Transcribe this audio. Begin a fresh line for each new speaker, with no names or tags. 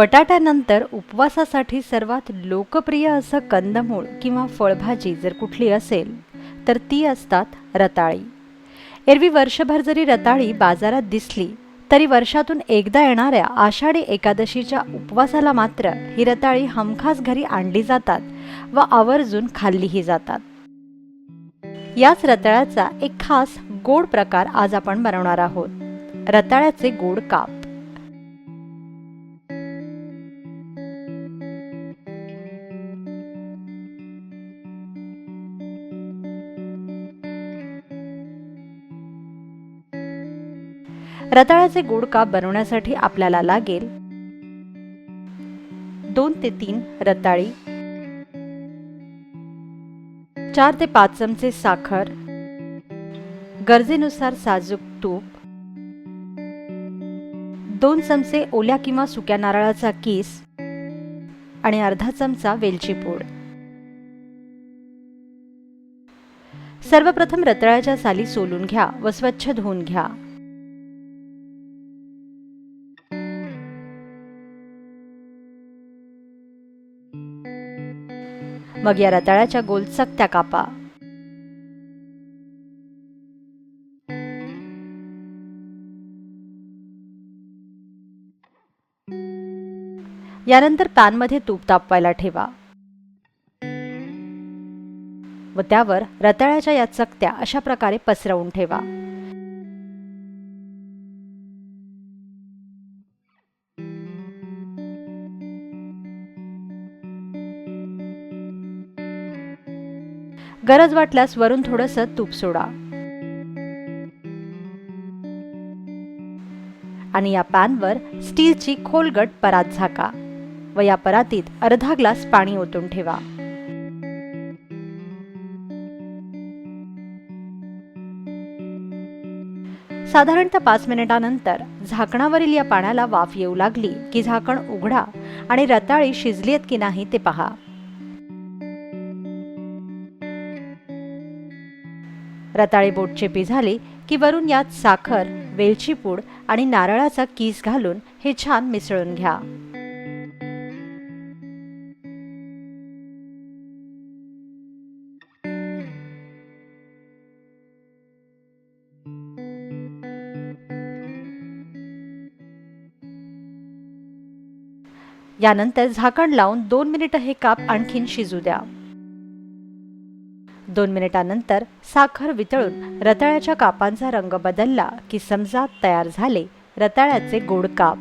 बटाट्यानंतर उपवासासाठी सर्वात लोकप्रिय असं कंदमूळ किंवा फळभाजी जर कुठली असेल तर ती असतात रताळी. एरवी वर्षभर जरी रताळी बाजारात दिसली तरी वर्षातून एकदा येणाऱ्या आषाढी एकादशीच्या उपवासाला मात्र ही रताळी हमखास घरी आणली जातात व आवर्जून खाल्लीही जातात. याच रताळ्याचा एक खास गोड प्रकार आज आपण बनवणार आहोत. रताळ्याचे गोड काप. रताळ्याचे गोड काप बनवण्यासाठी आपल्याला लागेल दोन ते तीन रताळी चार ते पाच चमचे साखर गरजेनुसार साजूक तूप दोन चमचे ओल्या किंवा सुक्या नारळाचा किस आणि अर्धा चमचा वेलची पूड. सर्वप्रथम रताळ्याच्या साली सोलून घ्या व स्वच्छ धुवून घ्या. मग या रताळ्याच्या गोल चकत्या कापा. यानंतर पॅनमध्ये तूप तापवायला ठेवा. व त्यावर रताळ्याच्या या चकत्या अशा प्रकारे पसरवून ठेवा. गरज वाटल्यास वरून थोडंसं तूप सोडा. आणि या पॅनवर स्टीलची खोलगट परात झाका व या परातीत अर्धा ग्लास पाणी ओतून ठेवा. साधारणतः पाच मिनिटानंतर झाकणावरील या पाण्याला वाफ येऊ लागली की झाकण उघडा आणि रताळी शिजली आहेत की नाही ते पहा. रताळी बोटचेपी झाली की वरून यात साखर वेलची पूड आणि नारळाचा कीस घालून हे छान मिसळून घ्या. यानंतर झाकण लावून दोन मिनिटं हे काप आणखीन शिजू द्या. दोन मिनिटांनंतर साखर वितळून रताळ्याच्या कापांचा रंग बदलला की समजा तयार झाले. रताळ्याचे गोड काप.